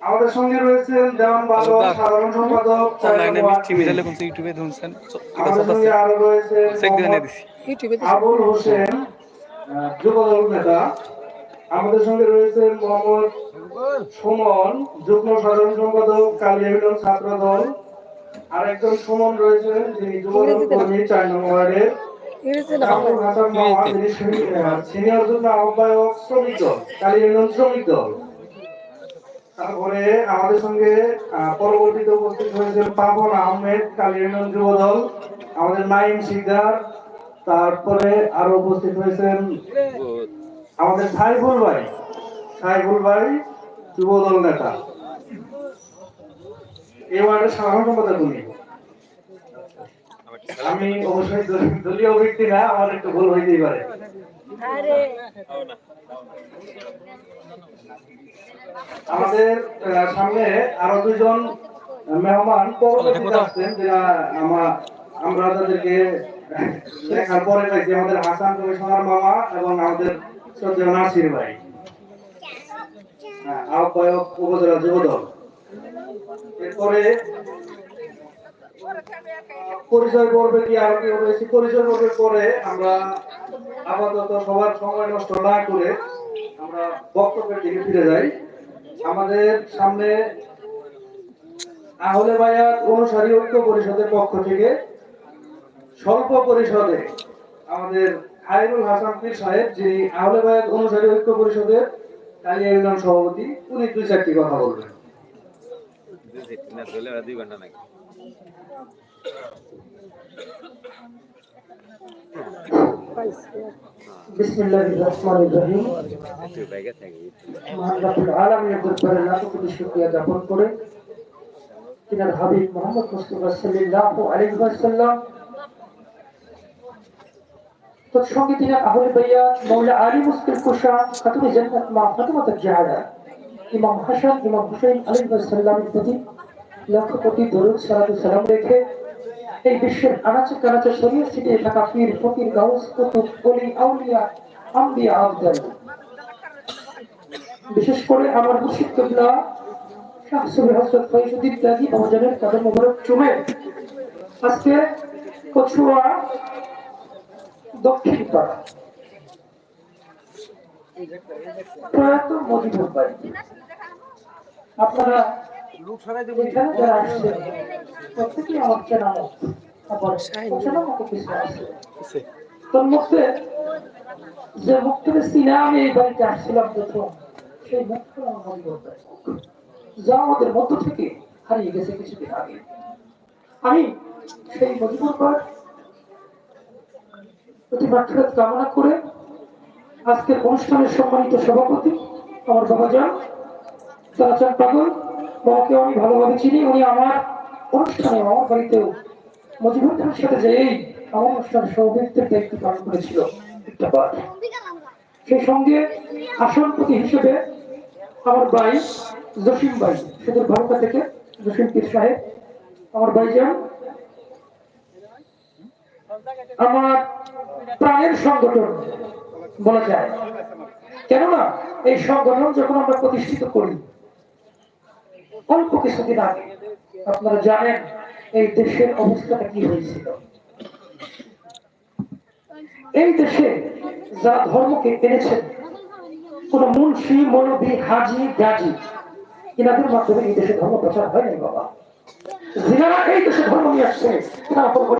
আমাদের সঙ্গে রয়েছেন দেওয়ান বাদক সাধারণ সম্পাদক অনলাইনে মিষ্টি মিলালে কোন ইউটিউবে ধুনছেন আমাদের সঙ্গে আরও রয়েছেন চেক দিয়ে মোহাম্মদ দিছি। ইউটিউবে আবুল হোসেন যুবদল নেতা। আমাদের সঙ্গে রয়েছেন মোহাম্মদ সুমন যুগ্ম সাধারণ সম্পাদক কালিয়াবিলন ছাত্র দল আর একজন সুমন রয়েছেন যিনি যুবদল কর্মী চার নম্বর ওয়ার্ডের আবুল বাংলা হাসান মামা যিনি সিনিয়র যুগ্ম আহ্বায়ক শ্রমিক দল শ্রমিক দল। তারপরে আমাদের সঙ্গে পরবর্তীতে উপস্থিত হয়েছেন পাবন আহমেদ কালিয়া মিলন যুবদল, আমাদের নাইম শিকদার তারপরে আরও উপস্থিত হয়েছেন আমাদের সাইফুল ভাই সাইফুল ভাই, যুবদল নেতা। এই সাধারণ সম্পাদক উনি। আমি অবশ্যই দলীয় ব্যক্তি না, আমার একটু ভুল হইতেই পারে। আমাদের সামনে আরও দুজন মেহমান পরবর্তীতে আসছেন যারা আমার আমরা তাদেরকে দেখার পরে পাইছি আমাদের হাসান কমিশনার মামা এবং আমাদের শ্রদ্ধেয় নাসির ভাই। হ্যাঁ, আহ্বায়ক উপজেলা যুবদল। এরপরে পরিচয় পর্বে কি আরও কি পরিচয় পর্বের পরে আমরা আপাতত সবার সময় নষ্ট না করে আমরা বক্তব্যের দিকে ফিরে যাই। আমাদের সামনে আহলে বায়াত অনুসারী ঐক্য পরিষদের পক্ষ থেকে স্বল্প পরিষদে আমাদের খায়রুল হাসান পীর সাহেব, যিনি আহলে বায়াত অনুসারী ঐক্য পরিষদের কালিয়া ইউনিয়ন সভাপতি, উনি দুই চারটি কথা বলবেন। করে তৎসঙ্গে তিনি আহলে বাইয়াত মাওলা আলী মুস্কিল কুশা খাতুনে জান্নাত মা ফাতিমা ইমাম হাসান, ইমাম হুসাইন আলাইহিস সালামের প্রতি লক্ষ কোটি দরুদ সালাত ও সালাম রেখে এই বিশ্বের আনাচে কানাচে ছড়িয়ে ছিটিয়ে থাকা পীর ফকির গাউস, কুতুব অলি আউলিয়া, আম্বিয়া আফদাল বিশেষ করে আমার মুর্শিদ কিবলা শাহ সুবি ফয়জুদ্দিন গাজী মহাজানের কদম মোবারক চুমে। আজকে কচুয়া দক্ষিণ পাড়া। প্রয়াত মজিবুর বাড়ি আপনারা এখানে যারা আসছেন প্রত্যেকেই আমার চেনা মুখ আবার অচেনা মুখও কিছু আছে। তোর মধ্যে যে মুখটাকে চিনে আমি এই বাড়িতে আসছিলাম প্রথম সেই করতে যা আমাদের মধ্য থেকে হারিয়ে গেছে কিছুদিন আগে। আমি সেই মজিবুর পর প্রতি কামনা করে আজকের অনুষ্ঠানের সম্মানিত সভাপতি, আমার বাবা যান চাচান পাগল বাবাকে আমি ভালোভাবে চিনি, উনি আমার অনুষ্ঠানে, আমার বাড়িতেও মজিবুর খানের সাথে যেই আমার অনুষ্ঠানের সভাপতিত্বের দায়িত্ব পালন করেছিল সেই সঙ্গে আসনপতি হিসেবে আমার ভাই জসিম ভাই, সুদূর ভারত থেকে জসিম পীর সাহেব, আমার ভাইজান, আমার প্রাণের সংগঠন বলা যায়। কেননা, এই সংগঠন যখন আমরা প্রতিষ্ঠিত করি, অল্প কিছুদিন আগে, আপনারা জানেন এই দেশের অবস্থাটা কি হয়েছিল। এই দেশে যারা ধর্মকে এনেছেন, কোন মুন্সি মৌলবী হাজি, গাজী এনাদের মাধ্যমে এই দেশে ধর্ম প্রচার হয়নি বাবা। যারা এই দেশে ধর্ম নিয়ে আসছে